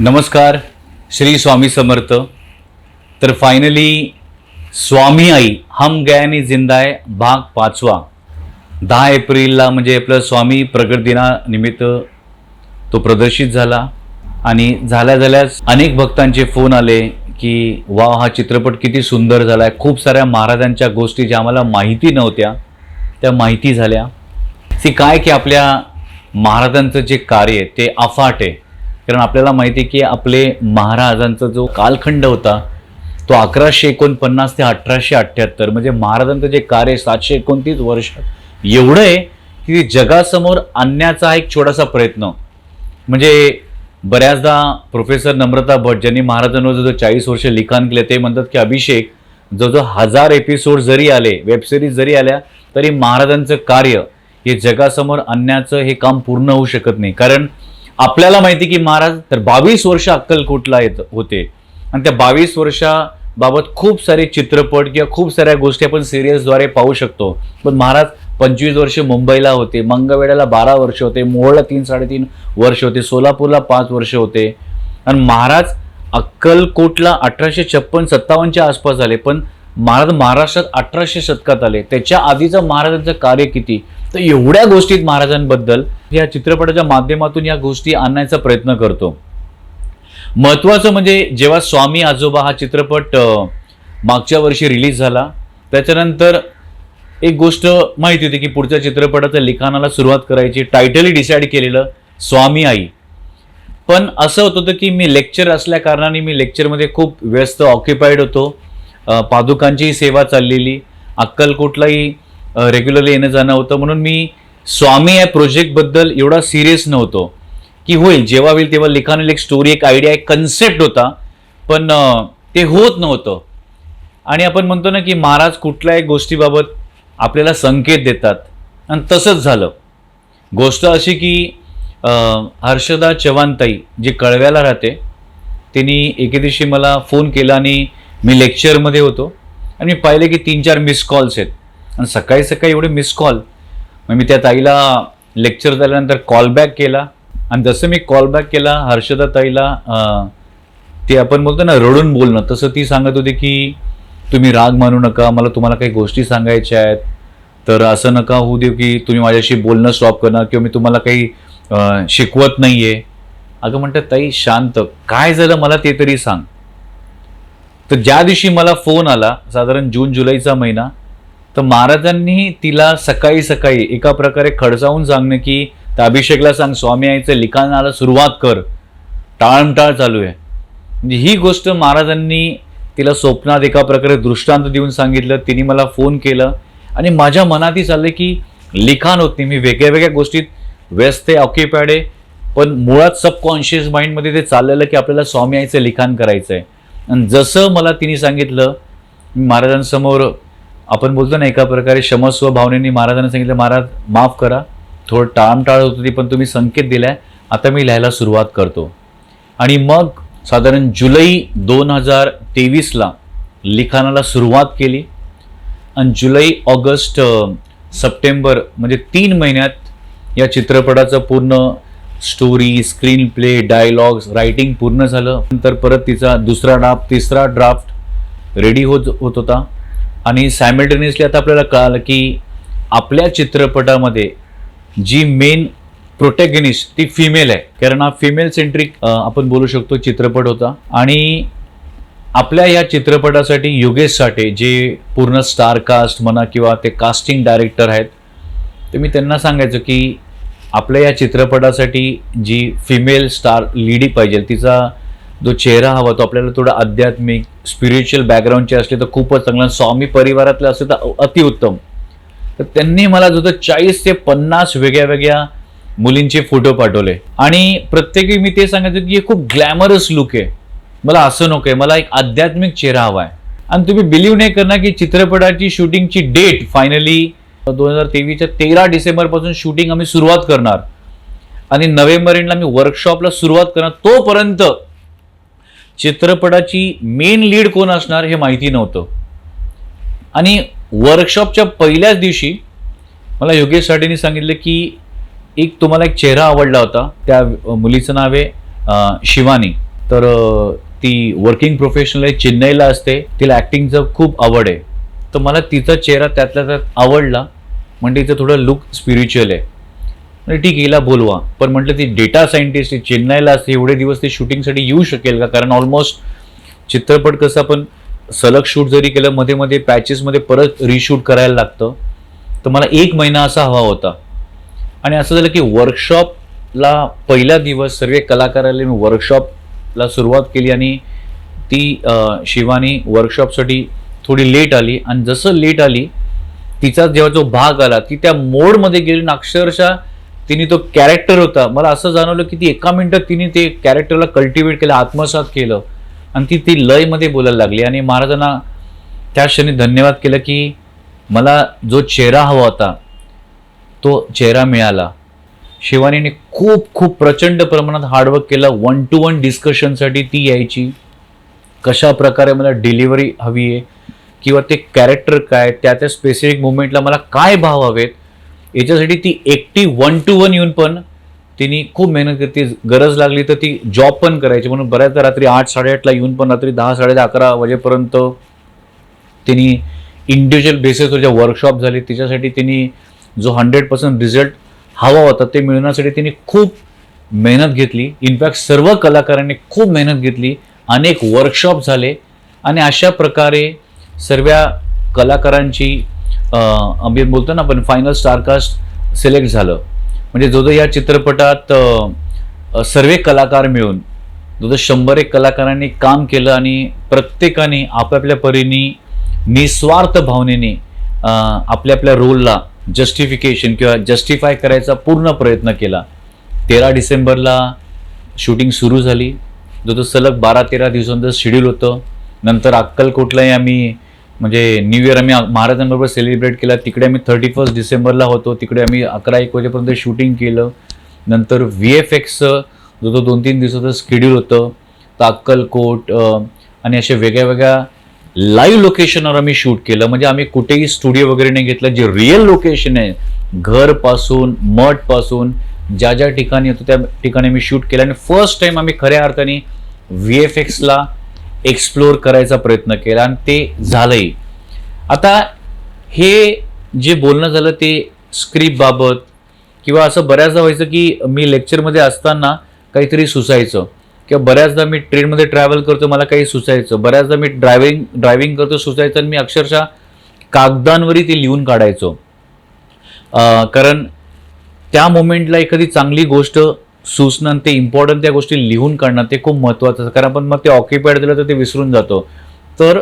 नमस्कार श्री स्वामी समर्थ. तर फायनली स्वामी आई हम गयानी जिंदाय भाग पाचवा. दहा एप्रिलला म्हणजे आपलं स्वामी प्रगट दिनानिमित्त तो प्रदर्शित झाला आणि झाल्या झाल्यास अनेक भक्तांचे फोन आले की वा हा चित्रपट किती सुंदर झाला आहे खूप साऱ्या महाराजांच्या गोष्टी ज्या आम्हाला माहिती नव्हत्या त्या माहिती झाल्या. ती काय की आपल्या महाराजांचं जे कार्य आहे ते अफाट आहे. कारण आपल्याला माहिती आहे की आपले महाराजांचा जो कालखंड होता तो अकराशे एकोणपन्नास ते अठराशे अठ्ठ्याहत्तर म्हणजे महाराजांचं जे कार्य सातशे एकोणतीस वर्षात एवढं आहे की जगासमोर आणण्याचा हा एक छोटासा प्रयत्न. म्हणजे बऱ्याचदा प्रोफेसर नम्रता भट ज्यांनी महाराजांवर जो चाळीस वर्ष लिखाण केले ते म्हणतात की अभिषेक जो जो हजार एपिसोड जरी आले वेबसिरीज जरी आल्या तरी महाराजांचं कार्य हे जगासमोर आणण्याचं हे काम पूर्ण होऊ शकत नाही. कारण आपल्याला माहिती की महाराज तर बावीस वर्ष अक्कलकोटला येत होते. आणि त्या बावीस वर्षाबाबत खूप सारे चित्रपट किंवा खूप साऱ्या गोष्टी आपण सिरियल्सद्वारे पाहू शकतो. पण महाराज पंचवीस वर्ष मुंबईला होते मंगळवेढ्याला बारा वर्ष होते मोहळला तीन साडेतीन वर्ष होते सोलापूरला पाच वर्ष होते. आणि महाराज अक्कलकोटला अठराशे छप्पन सत्तावन्नच्या आसपास झाले. पण महाराज महाराष्ट्रात अठराशे शतकात आले. त्याच्या आधीचं महाराजांचं कार्य किती? तर एवढ्या गोष्टीत महाराजांबद्दल या चित्रपटाच्या माध्यमातून या गोष्टी आणण्याचा प्रयत्न करतो. महत्त्वाचं म्हणजे जेव्हा स्वामी आजोबा हा चित्रपट मागच्या वर्षी रिलीज झाला त्याच्यानंतर एक गोष्ट माहिती होती की पुढच्या चित्रपटाच्या लिखाणाला सुरुवात करायची टायटलही डिसाईड केलेलं स्वामी आई. पण असं होत होतं की मी लेक्चर असल्या कारणाने मी लेक्चरमध्ये खूप व्यस्त ऑक्युपाईड होतो. पादुकांचीही सेवा चाललेली. अक्कलकोटलाही रेग्युलरली येणं जाणं होतं. म्हणून मी स्वामी या प्रोजेक्टबद्दल एवढा सिरियस नव्हतो. की होईल जेव्हा होईल तेव्हा लिखाणाला एक स्टोरी एक आयडिया एक कन्सेप्ट होता. पण ते होत नव्हतं. आणि आपण म्हणतो ना की महाराज कुठल्याही गोष्टीबाबत आपल्याला संकेत देतात. आणि तसंच झालं. गोष्ट अशी की हर्षदा चव्हाणताई जी कळव्याला राहते त्यांनी एके दिवशी मला फोन केला आणि मी लेक्चरमध्ये होतो आणि मी पाहिले की तीन चार मिस कॉल्स आहेत. आणि सकाळी सकाळी एवढे मिस कॉल मग मी त्या ताईला लेक्चर झाल्यानंतर कॉल बॅक केला. आणि जसं मी कॉल बॅक केला हर्षदा ताईला ते आपण बोलतो ना रडून बोलणं तसं ती सांगत होती की तुम्ही राग मानू नका मला तुम्हाला काही गोष्टी सांगायच्या आहेत. तर असं नका होऊ देऊ की तुम्ही माझ्याशी बोलणं स्टॉप करणार किंवा मी तुम्हाला काही शिकवत नाही आहे अगं म्हणतात ताई शांत. काय झालं? मला ते तरी सांग. तर ज्या दिवशी मला फोन आला साधारण जून जुलैचा महिना तर महाराजांनी तिला सकाळी सकाळी एका प्रकारे खडसावून सांगणं की त्या अभिषेकला सांग स्वामी आईचं लिखाणाला सुरुवात कर. टाळमटाळ चालू आहे. म्हणजे ही गोष्ट महाराजांनी तिला स्वप्नात एका प्रकारे दृष्टांत देऊन सांगितलं. तिने मला फोन केलं आणि माझ्या मनातही चाललं की लिखाण होत नाही. मी वेगळ्या वेगळ्या गोष्टीत व्यस्त आहे ऑक्युपॅड आहे. पण मुळात सबकॉन्शियस माइंडमध्ये ते चाललेलं की आपल्याला स्वामी आईचं लिखाण करायचं आहे आणि जसं मला तिने सांगितलं महाराजांसमोर आपण बोलतो ना एका प्रकारे क्षमस्व भावनेने महाराजांना सांगितलं महाराज माफ करा. थोडं टाळमटाळ होत होती पण तुम्ही संकेत दिलाय. आता मी लिहायला सुरुवात करतो. आणि मग साधारण जुलै दोन हजार तेवीसला लिखाणाला सुरुवात केली. आणि जुलै ऑगस्ट सप्टेंबर म्हणजे तीन महिन्यात या चित्रपटाचं पूर्ण story screenplay dialogues writing पूर्ण झालं. नंतर परत तिचा दुसरा ड्राफ्ट तिसरा ड्राफ्ट रेडी होत होत होता. आणि सायमल्टेनियसली आता आपल्याला कळालं की आपल्या चित्रपटामध्ये जी मेन प्रोटॅगनिस्ट ती फिमेल आहे. कारण हा फिमेल सेंट्रिक आपण बोलू शकतो चित्रपट होता. आणि आपल्या या चित्रपटासाठी योगेश साठे जे पूर्ण स्टार कास्ट म्हणा किंवा ते कास्टिंग डायरेक्टर आहेत तर मी त्यांना सांगायचं की आपल्या या चित्रपटासाठी जी फिमेल स्टार लिडी पाहिजे तिचा जो चेहरा हवा तो आपल्याला थोडा आध्यात्मिक स्पिरिच्युअल बॅकग्राऊंडचे असले तर खूपच चांगला. स्वामी परिवारातले असले तर अतिउत्तम तर त्यांनी मला जो चाळीस ते पन्नास वेगळ्या वेगळ्या मुलींचे फोटो पाठवले. आणि प्रत्येकी मी ते सांगायचं की हे खूप ग्लॅमरस लुक आहे. मला असं नको आहे मला एक आध्यात्मिक चेहरा हवा आहे. आणि तुम्ही बिलीव्ह नाही करणार की चित्रपटाची शूटिंगची डेट फायनली दोन हजार तेवीसच्या तेरा डिसेंबरपासून शूटिंग आम्ही सुरुवात करणार. आणि नोव्हेंबर एंडला मी वर्कशॉपला सुरुवात करणार. तोपर्यंत चित्रपटाची मेन लीड कोण असणार हे माहिती नव्हतं. आणि वर्कशॉपच्या पहिल्याच दिवशी मला योगेश साठेंनी सांगितलं की एक तुम्हाला एक चेहरा आवडला होता. त्या मुलीचं नाव आहे शिवानी. तर ती वर्किंग प्रोफेशनल आहे चेन्नईला असते. तिला ॲक्टिंगचं खूप आवड आहे. तर मला तिचा चेहरा त्यातल्या त्यात आवडला. म्हणजे तिचं थोडं लुक स्पिरिच्युअल आहे. म्हणजे ठीक आहे, हिला बोलवा. पण म्हटलं ती डेटा सायंटिस्ट चेन्नईला असते. एवढे दिवस ती शूटिंगसाठी येऊ शकेल का? कारण ऑलमोस्ट चित्रपट कसं आपण सलग शूट जरी केलं मध्ये मध्ये पॅचेसमध्ये परत रिशूट करायला लागतं. तर मला एक महिना असा हवा होता. आणि असं झालं की वर्कशॉपला पहिला दिवस सर्व कलाकाराला मी वर्कशॉपला सुरुवात केली आणि ती शिवानी वर्कशॉपसाठी थोडी लेट आली आणि जसं लेट आली तिचा जेव्हा जो भाग आला ती त्या मोडमध्ये गेली आणि अक्षरशः तिने तो कॅरेक्टर होता. मला असं जाणवलं की ती एका मिनटात तिने ते कॅरेक्टरला कल्टिवेट केलं आत्मसात केलं आणि ती ती लयमध्ये बोलायला लागली. आणि महाराजांना त्या क्षणी धन्यवाद केलं की मला जो चेहरा हवा होता तो चेहरा मिळाला. शिवानीने खूप खूप प्रचंड प्रमाणात हार्डवर्क केलं. वन टू वन डिस्कशनसाठी ती यायची. कशा प्रकारे मला डिलिव्हरी हवी आहे किंवा ते कॅरेक्टर काय त्या त्या स्पेसिफिक मुवमेंटला मला काय भाव हवेत याच्यासाठी ती एकटी वन टू वन येऊन पण तिने खूप मेहनत करते गरज लागली तर ती जॉब पण करायची. म्हणून बऱ्याचदा रात्री आठ साडेआठला येऊन पण रात्री दहा साडे अकरा वाजेपर्यंत तिने इंडिव्हिज्युअल बेसिसवर ज्या वर्कशॉप झाले तिच्यासाठी तिने जो हंड्रेड पर्सेंट रिझल्ट हवा होता ते मिळवण्यासाठी तिने खूप मेहनत घेतली. इनफॅक्ट सर्व कलाकारांनी खूप मेहनत घेतली. अनेक वर्कशॉप झाले. आणि अशा प्रकारे सर्व कलाकारांची आम्ही बोलतो ना आपण फायनल स्टारकास्ट सिलेक्ट झालं. म्हणजे जो जो या चित्रपटात सर्व कलाकार मिळून जो जो शंभर एक कलाकारांनी काम केलं आणि प्रत्येकाने आपापल्या परीने निस्वार्थ भावनेने आपल्या आपल्या रोलला जस्टिफिकेशन किंवा जस्टिफाय करायचा पूर्ण प्रयत्न केला. तेरा डिसेंबरला शूटिंग सुरू झाली. जो तो सलग बारा तेरा दिवसांचं शेड्यूल होतं. नंतर अक्कलकोटलाही आम्ही म्हणजे न्यू इयर आम्ही महाराजांबरोबर सेलिब्रेट केला. तिकडे आम्ही थर्टी फर्स्ट डिसेंबरला होतो. तिकडे आम्ही अकरा एक वाजेपर्यंत शूटिंग केलं. नंतर व्ही एफ एक्सचं जो तो दोन तीन दिवसाचं स्केड्यूल होतं तर अक्कलकोट आणि अशा वेगळ्या वेगळ्या लाईव्ह लोकेशनवर आम्ही शूट केलं. म्हणजे आम्ही कुठेही स्टुडिओ वगैरे नाही घेतलं. जे रिअल लोकेशन आहे घरपासून मठपासून ज्या ज्या ठिकाणी होतं त्या ठिकाणी मी शूट केलं. आणि फर्स्ट टाईम आम्ही खऱ्या अर्थाने व्ही एफ एक्सला एक्सप्लोअर करायचा प्रयत्न केला आणि ते झालंही. आता हे जे बोलणं झालं ते स्क्रिप्टबाबत किंवा असं बऱ्याचदा व्हायचं की मी लेक्चरमध्ये असताना काहीतरी सुचायचं किंवा बऱ्याचदा मी ट्रेनमध्ये ट्रॅव्हल करतो मला काही सुचायचं. बऱ्याचदा मी ड्रायव्हिंग ड्रायव्हिंग करतो सुचायचं आणि मी अक्षरशः कागदांवरही ते लिहून काढायचो. कारण त्या मोमेंटला एखादी चांगली गोष्ट सूचना आणि ते इम्पॉर्टंट त्या गोष्टी लिहून काढणं ते खूप महत्त्वाचं असतं. कारण आपण मग ते ऑक्युपाईड दिलं तर ते विसरून जातो. तर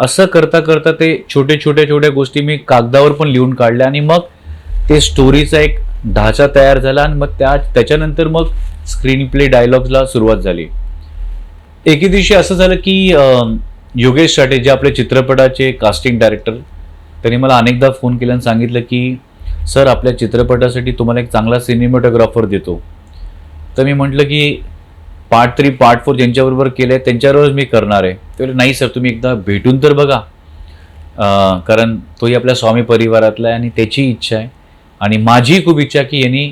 असं करता करता ते छोटे छोट्या छोट्या गोष्टी मी कागदावर पण लिहून काढल्या आणि मग ते स्टोरीचा एक ढाचा तयार झाला आणि मग त्या त्याच्यानंतर मग स्क्रीन प्ले डायलॉग्सला सुरुवात झाली. एके दिवशी असं झालं की योगेश साठे जे आपले चित्रपटाचे कास्टिंग डायरेक्टर त्यांनी मला अनेकदा फोन केला आणि सांगितलं की सर आपल्या चित्रपटासाठी तुम्हाला एक चांगला सिनेमॅटोग्राफर देतो. तर मी म्हटलं की पार्ट थ्री पार्ट फोर ज्यांच्याबरोबर केलं आहे त्यांच्याबरोबरच मी करणार आहे. ते नाही सर तुम्ही एकदा भेटून तर बघा. कारण तोही आपल्या स्वामी परिवारातला आहे आणि त्याची इच्छा आहे. आणि माझी खूप इच्छा की यांनी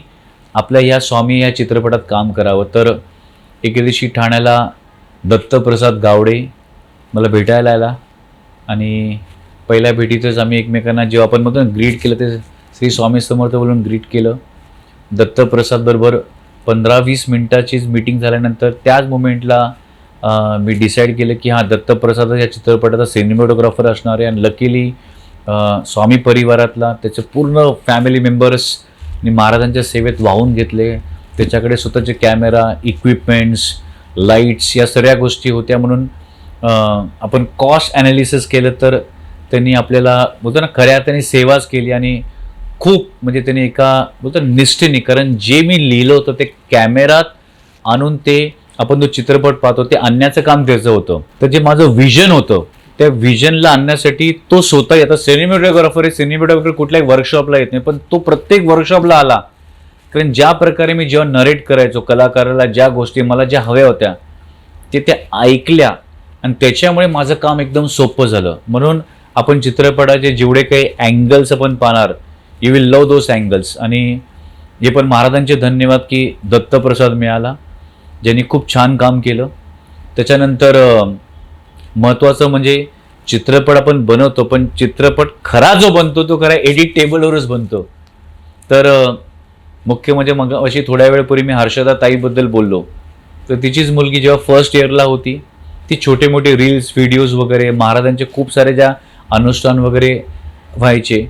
आपल्या या स्वामी या चित्रपटात काम करावं. तर एके दिवशी ठाण्याला दत्तप्रसाद गावडे मला भेटायला आला. आणि पहिल्या भेटीतच आम्ही एकमेकांना जेव्हा आपण म्हणतो ग्रीट केलं ते श्री स्वामी समर्थ बोलून ग्रीट केलं. दत्तप्रसाद बरोबर पंधरा वीस मिनटाचीच मीटिंग झाल्यानंतर त्याच मोमेंटला मी डिसाईड केलं की हां दत्तप्रसाद या चित्रपटाचा सिनेमॅटोग्राफर असणार आहे. आणि लकीली स्वामी परिवारातला त्याचे पूर्ण फॅमिली मेंबर्स महाराजांच्या सेवेत वाहून घेतले. त्याच्याकडे स्वतःचे कॅमेरा इक्विपमेंट्स लाईट्स या सगळ्या गोष्टी होत्या. म्हणून आपण कॉस्ट ॲनालिसिस केलं तर त्यांनी आपल्याला बोलतो ना खऱ्या अर्थाने सेवाच केली. आणि खूप म्हणजे त्यांनी एका बोलतो निष्ठेने कारण जे मी लिहिलं होतं ते कॅमेरात आणून ते आपण जो चित्रपट पाहतो ते आणण्याचं काम त्याचं होतं. तर जे माझं व्हिजन होतं त्या व्हिजनला आणण्यासाठी तो स्वतः आता सिनेमॅटोग्राफर आहे सिनेमॅटोग्राफर कुठल्याही वर्कशॉपला येत नाही पण तो प्रत्येक वर्कशॉपला आला. कारण ज्या प्रकारे मी जेव्हा नरेट करायचो कलाकाराला ज्या गोष्टी मला ज्या हव्या होत्या ते त्या ऐकल्या आणि त्याच्यामुळे माझं काम एकदम सोपं झालं. म्हणून आपण चित्रपटाचे जेवढे काही अँगल्स आपण पाहणार you will love those angles आणि हे पण महाराजांचे धन्यवाद की दत्तप्रसाद मिळाला ज्यांनी खूप छान काम केलं. त्याच्यानंतर महत्त्वाचं म्हणजे चित्रपट आपण बनवतो पण चित्रपट खरा जो बनतो तो खरा एडिट टेबलवरच बनतो. तर मुख्य म्हणजे मग अशी थोड्या वेळपूर्वी मी हर्षदा ताईबद्दल बोललो. तर तिचीच मुलगी जेव्हा फर्स्ट इयरला होती ती छोटे मोठे रील्स व्हिडिओज वगैरे महाराजांचे खूप सारे ज्या अनुष्ठान वगैरे व्हायचे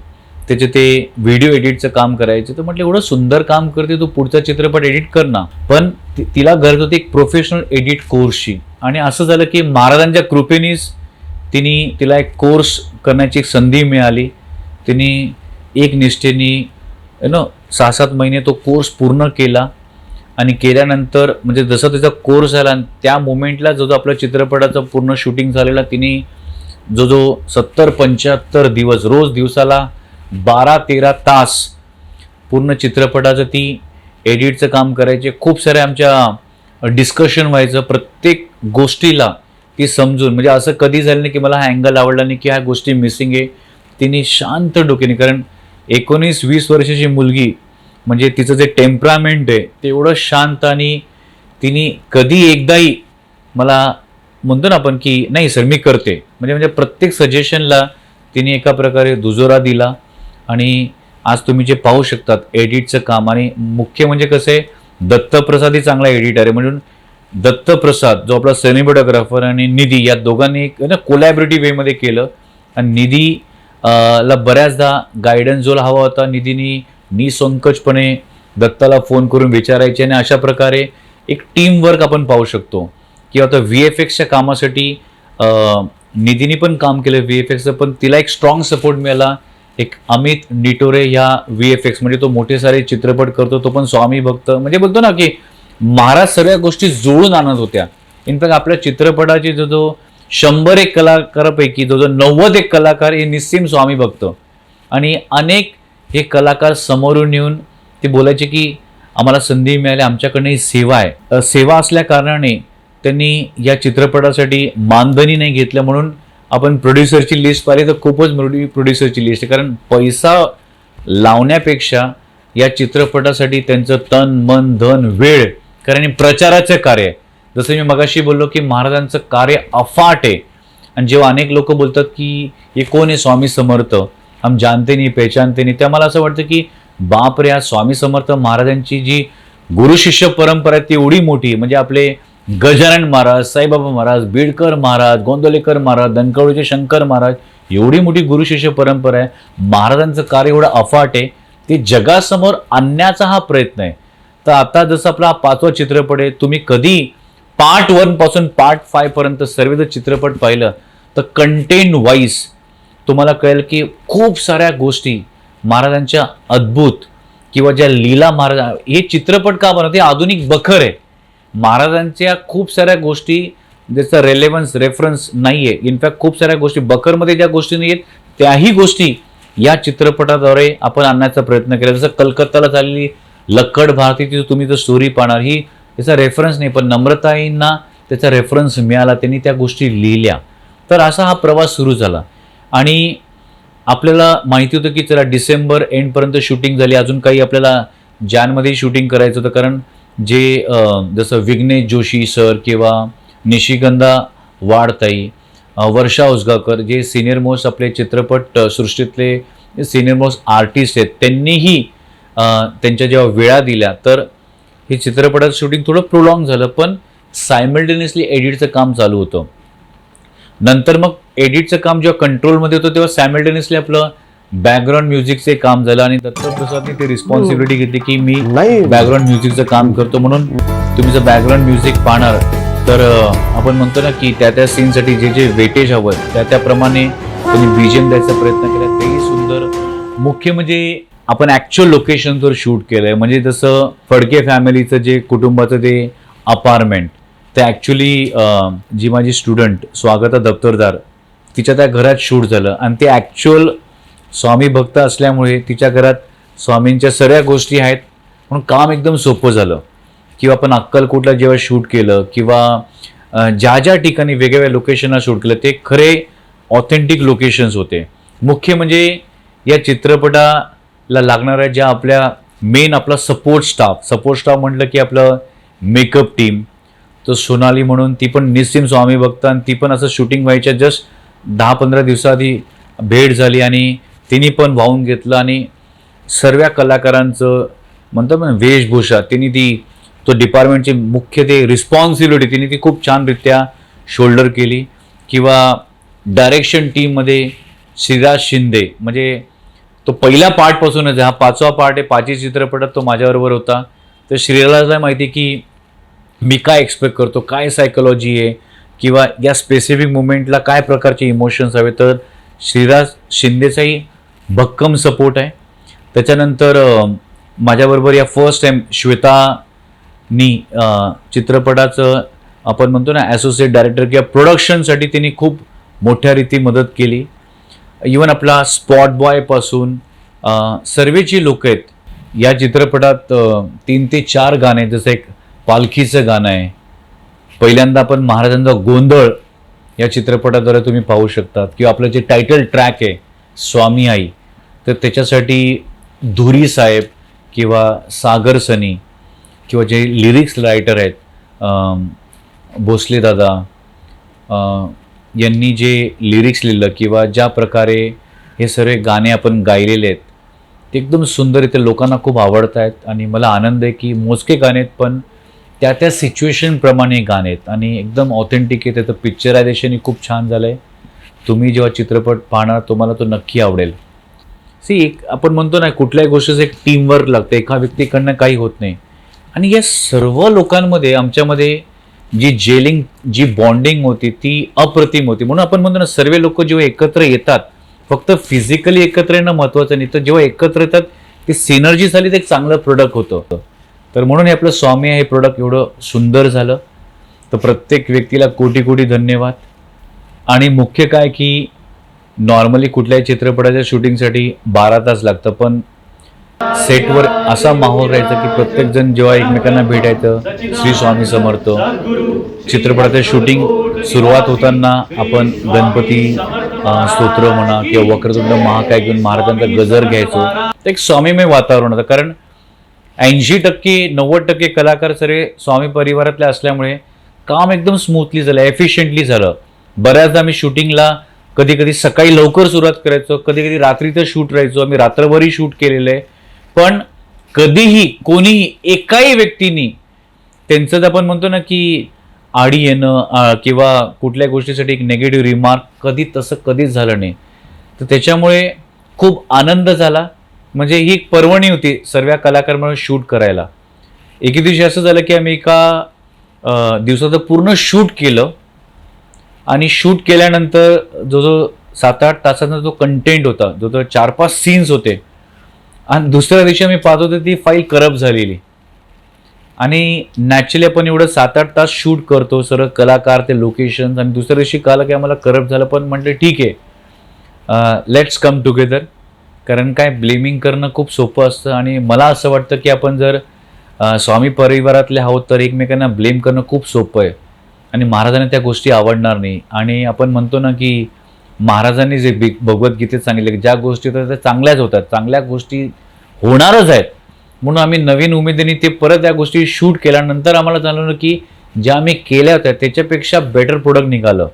त्याचे ते व्हिडिओ एडिटचं काम करायचे तर म्हटलं एवढं सुंदर काम करते तू पुढचा चित्रपट एडिट कर ना. पण तिला गरज होती एक प्रोफेशनल एडिट कोर्सची आणि असं झालं की महाराजांच्या कृपेनीच तिने तिला एक कोर्स करण्याची एक संधी मिळाली. तिने एक निष्ठेने यु नो सहा सात महिने तो कोर्स पूर्ण केला. आणि केल्यानंतर म्हणजे जसं त्याचा कोर्स झाला आणि त्या मोमेंटला जो जो आपल्या चित्रपटाचं पूर्ण शूटिंग झालेला तिने जो जो सत्तर पंच्याहत्तर दिवस रोज दिवसाला बारा तेरा तास पूर्ण चित्रपटाचं ती एडिटचं काम करायचे. खूप साऱ्या आमच्या डिस्कशन व्हायचं. प्रत्येक गोष्टीला ती समजून म्हणजे असं कधी झालं नाही की मला हा अँगल आवडला नाही की ह्या गोष्टी मिसिंग आहे. तिने शांत डोक्याने कारण एकोणीस वीस वर्षाची मुलगी म्हणजे तिचं जे टेम्परामेंट आहे ते एवढं शांत आणि तिने कधी एकदाही मला म्हणतो ना आपण की नाही सर मी करते. म्हणजे म्हणजे प्रत्येक सजेशनला तिने एका प्रकारे दुजोरा दिला. आणि आज तुम्ही जे पाहू शकतात एडिटचं काम आणि मुख्य म्हणजे कसं आहे दत्तप्रसादही चांगला एडिटर आहे. म्हणून दत्तप्रसाद जो आपला सिनेमॅटोग्राफर आणि निधी या दोघांनी एक ना कोलॅबरेटिव्ह वेमध्ये केलं. आणि निधी ला बऱ्याचदा गायडन्स जो हवा होता निधीनी निसंकोचपणे दत्ताला फोन करून विचारायचे आणि अशा प्रकारे एक टीम वर्क आपण पाहू शकतो. किंवा आता व्ही एफ एक्सच्या कामासाठी निधीनी निधीने पण काम केलं व्ही एफ एक्सचं पण तिला एक स्ट्रॉंग सपोर्ट मिळाला. एक अमित निटोरे ह्या व्ही एफ एक्स म्हणजे तो मोठे सारे चित्रपट करतो तो पण स्वामी भक्त. म्हणजे बोलतो ना की महाराज सगळ्या गोष्टी जुळून आणत होत्या. इनफॅक्ट आपल्या चित्रपटाची जो जो शंभर एक कलाकारापैकी जो जो नव्वद एक कलाकार हे निस्सीम स्वामी भक्त. आणि अनेक हे कलाकार समोरून येऊन ते बोलायचे की आम्हाला संधी मिळाली आमच्याकडनं ही सेवा आहे. सेवा असल्या कारणाने त्यांनी या चित्रपटासाठी मानधनी नाही घेतलं म्हणून आपण प्रोड्युसरची लिस्ट पाहिली तर खूपच मोठी प्रोड्युसरची लिस्ट आहे. कारण पैसा लावण्यापेक्षा या चित्रपटासाठी त्यांचं तन मन धन वेळ कारण हे प्रचाराचं कार्य जसं मी मगाशी बोललो की महाराजांचं कार्य अफाट आहे. आणि जेव्हा अनेक लोक बोलतात की हे कोण आहे स्वामी समर्थ? हम जाणते नाही पहचानते नाही. त्या मला असं वाटतं की बाप रे हा स्वामी समर्थ महाराजांची जी गुरुशिष्य परंपरा आहे ती एवढी मोठी आहे. म्हणजे आपले गजानन महाराज साईबाबा महाराज बीडकर महाराज गोंदवलेकर महाराज दनकवळीचे शंकर महाराज एवढी मोठी गुरुशिष्य परंपरा आहे. महाराजांचं कार्य एवढं अफाट आहे. ते जगासमोर आणण्याचा हा प्रयत्न आहे. तर आता जसं आपला पाचवा चित्रपट आहे तुम्ही कधी पार्ट वनपासून पार्ट फायपर्यंत सर्व जर चित्रपट पाहिलं? तर कंटेंट वाईज तुम्हाला कळेल की खूप साऱ्या गोष्टी महाराजांच्या अद्भुत किंवा ज्या लीला महाराज हे चित्रपट का बनवते? आधुनिक बखर आहे. महाराजांच्या खूप साऱ्या गोष्टी ज्याचा रेलेवन्स रेफरन्स नाही आहे इनफॅक्ट खूप साऱ्या गोष्टी बकरमध्ये ज्या गोष्टी नाही आहेत त्याही गोष्टी या चित्रपटाद्वारे आपण आणण्याचा प्रयत्न केला. जसं कलकत्ताला झालेली लक्कड भारतीची तुम्ही जर स्टोरी पाहणार ही त्याचा रेफरन्स नाही पण नम्रताईंना त्याचा रेफरन्स मिळाला त्यांनी त्या गोष्टी लिहिल्या. तर असा हा प्रवास सुरू झाला. आणि आपल्याला माहिती होतं की चला डिसेंबर एंडपर्यंत शूटिंग झाली. अजून काही आपल्याला जानमध्ये शूटिंग करायचं होतं कारण जे जसं विघ्नेश जोशी सर किंवा निशिगंधा वाडताई वर्षा उसगावकर जे सिनियर मोस्ट आपले चित्रपट सृष्टीतले सिनियर मोस्ट आर्टिस्ट आहेत त्यांनीही त्यांच्या जेव्हा वेळा दिल्या तर हे चित्रपटाचं शूटिंग थोडं प्रोलॉंग झालं पण सायमल्टेनियसली एडिटचं काम चालू होतं. नंतर मग एडिटचं काम जेव्हा कंट्रोलमध्ये होतं तेव्हा सायमल्टेनियसली आपलं बॅकग्राऊंड म्युझिकचे काम झालं आणि दत्तप्रसादने ते रिस्पॉन्सिबिलिटी घेतली की मी नाही. बॅकग्राऊंड म्युझिकचं काम करतो म्हणून तुम्ही जर बॅकग्राऊंड म्युझिक पाहणार तर आपण म्हणतो ना की त्या त्या सीनसाठी जे जे वेटेज हवं त्या त्याप्रमाणे त्यांनी बीजेम द्यायचा प्रयत्न केला. तेही सुंदर. मुख्य म्हणजे आपण ॲक्च्युअल लोकेशनवर शूट केलंय. म्हणजे जसं फडके फॅमिलीचं जे कुटुंबाचं ते अपार्टमेंट ते ॲक्च्युली जी माझी स्टुडंट स्वागता दप्तरदार तिच्या त्या घरात शूट झालं. आणि ते ॲक्च्युअल स्वामी भक्त असल्यामुळे तिच्या घरात स्वामींच्या सगळ्या गोष्टी आहेत. म्हणून काम एकदम सोपं झालं. किंवा आपण अक्कलकोटला जेव्हा शूट केलं किंवा ज्या ज्या ठिकाणी वेगवेगळ्या लोकेशनला शूट केलं ते खरे ऑथेंटिक लोकेशन्स होते. मुख्य म्हणजे या चित्रपटाला लागणाऱ्या ज्या आपल्या मेन आपला सपोर्ट स्टाफ सपोर्ट स्टाफ म्हटलं की आपलं मेकअप टीम तो सोनाली म्हणून ती पण निस्सिम स्वामी भक्त आणि ती पण असं शूटिंग व्हायच्या जस्ट दहा पंधरा दिवसाआधी भेट झाली आणि तिने पण वाहून घेतलं आणि सर्व कलाकारांचं म्हणतात ना वेशभूषा तिने ती तो डिपार्टमेंटची मुख्य ते रिस्पॉन्सिबिलिटी तिने ती खूप छानरित्या शोल्डर केली. किंवा डायरेक्शन टीममध्ये श्रीराज शिंदे म्हणजे तो पहिल्या पार्टपासूनच आहे. हा पाचवा पार्ट आहे. पाचवी चित्रपटात तो माझ्याबरोबर होता. तर श्रीराजला माहिती आहे की मी काय एक्सपेक्ट करतो काय सायकोलॉजी आहे किंवा या स्पेसिफिक मुमेंटला काय प्रकारचे इमोशन्स हवे. तर श्रीराज शिंदेचाही भक्कम सपोर्ट आहे. त्याच्यानंतर माझ्याबरोबर या फर्स्ट टाईम श्वेतानी चित्रपटाचं आपण म्हणतो ना ॲसोसिएट डायरेक्टर किंवा प्रोडक्शनसाठी तिने खूप मोठ्या रीती मदत केली. इवन आपला स्पॉट बॉयपासून सर्वेची लोक आहेत या चित्रपटात तीन ते चार गाणे जसं एक पालखीचं गाणं आहे पहिल्यांदा आपण महाराजांचा गोंधळ या चित्रपटाद्वारे तुम्ही पाहू शकतात किंवा आपलं जे टायटल ट्रॅक आहे स्वामी आई तर त्याच्यासाठी धुरी साहेब किंवा सागर सनी किंवा जे लिरिक्स रायटर आहेत भोसले दादा यांनी जे लिरिक्स लिहिलं किंवा ज्या प्रकारे हे सर्व गाणे आपण गायलेले आहेत ते एकदम सुंदर इथे लोकांना खूप आवडत आहेत आणि मला आनंद आहे की मोजके गाणे आहेत पण त्या त्या सिच्युएशनप्रमाणे गाणे आहेत आणि एकदम ऑथेंटिक आहे त्याचं पिक्चरायझेशनही खूप छान झालं आहे तुम्ही जेव्हा चित्रपट पाहणार तुम्हाला तो नक्की आवडेल. सी एक आपण म्हणतो ना कुठल्याही गोष्टीचं एक टीमवर्क लागतं. एका व्यक्तीकडनं काही होत नाही. आणि या सर्व लोकांमध्ये आमच्यामध्ये जी जेलिंग जी बॉन्डिंग होती ती अप्रतिम होती. म्हणून आपण म्हणतो ना सर्व लोक जेव्हा एकत्र येतात फक्त फिजिकली एकत्र येणं महत्त्वाचं नाही. तर जेव्हा एकत्र येतात ते सिनर्जी झाली तर एक चांगलं प्रोडक्ट होतं. तर म्हणून हे आपलं स्वामी हे प्रोडक्ट एवढं सुंदर झालं. तर प्रत्येक व्यक्तीला कोटी कोटी धन्यवाद. आणि मुख्य काय की नॉर्मली कुठल्याही चित्रपटाच्या शूटिंगसाठी बारा तास लागतं पण सेटवर असा माहोल राहायचा की प्रत्येकजण जेव्हा एकमेकांना भेटायचं श्री स्वामी समर्थ चित्रपटाचं शूटिंग सुरुवात होताना आपण गणपती स्तोत्र म्हणा किंवा वक्रतुंड महाकाय घेऊन महाराजांचा गजर घ्यायचो. ते एक स्वामीमय वातावरण होतं. कारण ऐंशी टक्के नव्वद टक्के कलाकार सगळे स्वामी परिवारातले असल्यामुळे काम एकदम स्मूथली झालं एफिशियंटली झालं. बऱ्याचदा आम्ही शूटिंगला कधी कधी सकाळी लवकर सुरुवात करायचो कधी कधी रात्रीचं शूट राहायचो. आम्ही रात्रभरही शूट केलेलं आहे. पण कधीही कोणीही एकाही व्यक्तीनी त्यांचं आपण म्हणतो ना की आडी येणं किंवा कुठल्या गोष्टीसाठी एक नेगेटिव्ह रिमार्क कधी तसं कधीच झालं नाही. तर त्याच्यामुळे खूप आनंद झाला. म्हणजे ही एक पर्वणी होती सर्व कलाकार म्हणून शूट करायला. एके दिवशी असं झालं की आम्ही एका दिवसाचं पूर्ण शूट केलं. आणि शूट केल्यानंतर जो जो सात आठ तासाचा जो कंटेंट होता जो जो चार पाच सीन्स होते आणि दुसऱ्या दिवशी आम्ही पाहत होतो ती फाईल करप झालेली. आणि नॅचरली आपण एवढं सात आठ तास शूट करतो सरळ कलाकार ते लोकेशन आणि दुसऱ्या दिवशी कळलं की आम्हाला करप्ट झालं पण म्हटलं ठीक आहे. लेट्स कम टुगेदर कारण काय ब्लेमिंग करणं खूप सोपं असतं आणि मला असं वाटतं की आपण जर स्वामी परिवारातले आहोत तर एकमेकांना ब्लेम करणं खूप सोपं आहे. आणि महाराजांना त्या गोष्टी आवडणार नाही. आणि आपण म्हणतो ना की महाराजांनी जे बी भगवद्गीतेत सांगितले की ज्या गोष्टी होतात त्या चांगल्याच होतात चांगल्या गोष्टी होणारच आहेत. म्हणून आम्ही नवीन उमेदीने ते परत या गोष्टी शूट केल्यानंतर आम्हाला जाणवलं की ज्या आम्ही केल्या होत्या त्याच्यापेक्षा बेटर प्रोडक्ट निघालं.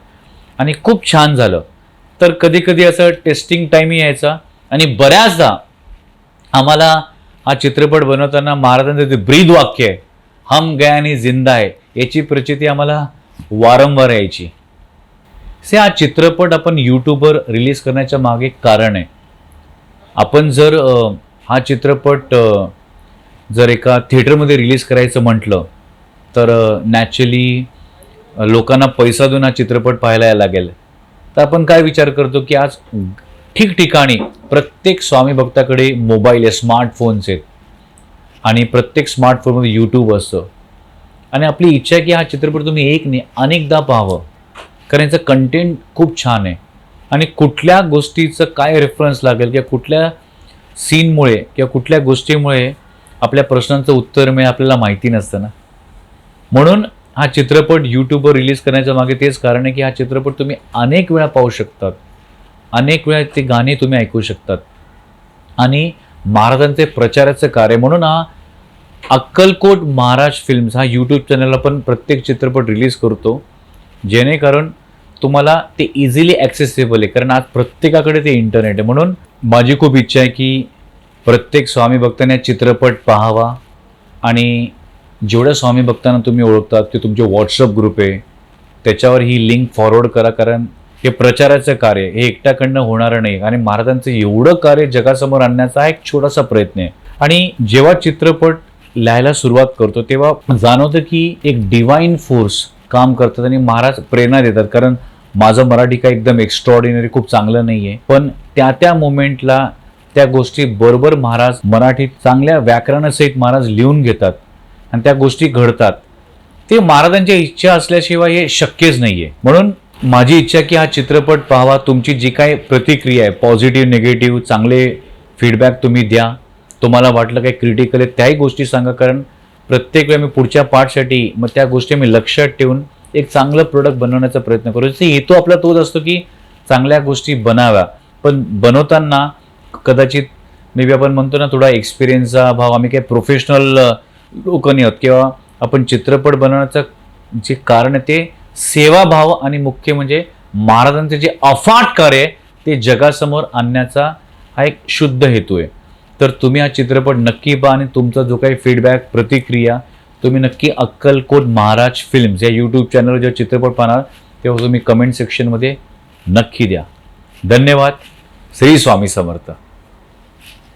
आणि खूप छान झालं. तर कधीकधी असं टेस्टिंग टाईमही यायचा. आणि बऱ्याचदा आम्हाला हा चित्रपट बनवताना महाराजांचं जे ब्रीद वाक्य आहे हम गया आणि जिंदा आहे याची प्रचिती आम्हाला वारंवार यायची. से हा चित्रपट आपण यूट्यूबवर रिलीज करण्याच्या मागे एक कारण आहे. आपण जर हा चित्रपट जर एका थिएटरमध्ये रिलीज करायचं म्हटलं तर नॅचरली लोकांना पैसा देऊन हा चित्रपट पाहायला या लागेल. तर आपण काय विचार करतो की आज ठिकठिकाणी प्रत्येक स्वामी भक्ताकडे मोबाईल आहे स्मार्टफोन्स आहेत. आणि प्रत्येक स्मार्टफोनमध्ये यूट्यूब असतं. आणि आपली इच्छा आहे की हा चित्रपट तुम्ही एक नाही अनेकदा पाहावं. कारण याचं कंटेंट खूप छान आहे. आणि कुठल्या गोष्टीचं काय रेफरन्स लागेल किंवा कुठल्या सीनमुळे किंवा कुठल्या गोष्टीमुळे आपल्या प्रश्नांचं उत्तर मिळेल आपल्याला माहिती नसतं ना. म्हणून हा चित्रपट यूट्यूबवर रिलीज करण्याच्या मागे तेच कारण आहे की हा चित्रपट तुम्ही अनेक वेळा पाहू शकतात. अनेक वेळा ते गाणे तुम्ही ऐकू शकतात. आणि महाराजांचे प्रचाराचं कार्य म्हणून हा अक्कलकोट महाराज फिल्म्स हा यूट्यूब चॅनलला पण प्रत्येक चित्रपट रिलीज करतो. जेणेकरून तुम्हाला ते इझिली ॲक्सेसेबल आहे. कारण आज प्रत्येकाकडे ते इंटरनेट आहे. म्हणून माझी खूप इच्छा आहे की प्रत्येक स्वामी भक्ताने चित्रपट पाहावा. आणि जेवढ्या स्वामी भक्तांना तुम्ही ओळखतात ते तुमचे व्हॉट्सअप ग्रुप आहे. त्याच्यावर ही लिंक फॉरवर्ड करा. कारण हे प्रचाराचं कार्य हे एकट्याकडनं होणारं नाही. आणि महाराजांचं एवढं कार्य जगासमोर आणण्याचा हा एक छोटासा प्रयत्न आहे. आणि जेव्हा चित्रपट लिहायला सुरुवात करतो तेव्हा जाणवतं की एक डिवाइन फोर्स काम करतात आणि महाराज प्रेरणा देतात. कारण माझं मराठी काय एकदम एक्स्ट्रॉर्डिनरी खूप चांगलं नाही आहे पण त्या त्या मोमेंटला त्या गोष्टी बरोबर महाराज मराठीत चांगल्या व्याकरणासहित महाराज लिहून घेतात आणि त्या गोष्टी घडतात. ते महाराजांच्या इच्छा असल्याशिवाय हे शक्यच नाही आहे म्हणून माझी इच्छा की हा चित्रपट पाहावा. तुमची जी काही प्रतिक्रिया आहे पॉझिटिव्ह निगेटिव्ह चांगले फीडबॅक तुम्ही द्या. तुम्हाला वाटलं काही क्रिटिकल आहे त्याही गोष्टी सांगा. कारण प्रत्येक वेळी मी पुढच्या पार्टसाठी मग त्या गोष्टी मी लक्षात ठेवून एक चांगलं प्रोडक्ट बनवण्याचा प्रयत्न करू. जसे हेतू आपला तोच असतो की चांगल्या गोष्टी बनाव्या. पण बनवताना कदाचित मे बी आपण म्हणतो ना थोडा एक्सपिरियन्सचा भाव आम्ही काही प्रोफेशनल लोक नाही आहोत. किंवा आपण चित्रपट बनवण्याचं जे कारण आहे ते सेवाभाव आणि मुख्य म्हणजे महाराजांचे जे अफाट कार्य आहे ते जगासमोर आणण्याचा हा एक शुद्ध हेतू आहे. तर तुम्ही हा चित्रपट नक्की पहा आणि तुमचा जो काही फीडबॅक प्रतिक्रिया तुम्ही नक्की अक्कलकोट महाराज फिल्म्स या यूट्यूब चॅनलवर जेव्हा चित्रपट पाहणार तेव्हा तुम्ही कमेंट सेक्शनमध्ये नक्की द्या. धन्यवाद. श्री स्वामी समर्थ.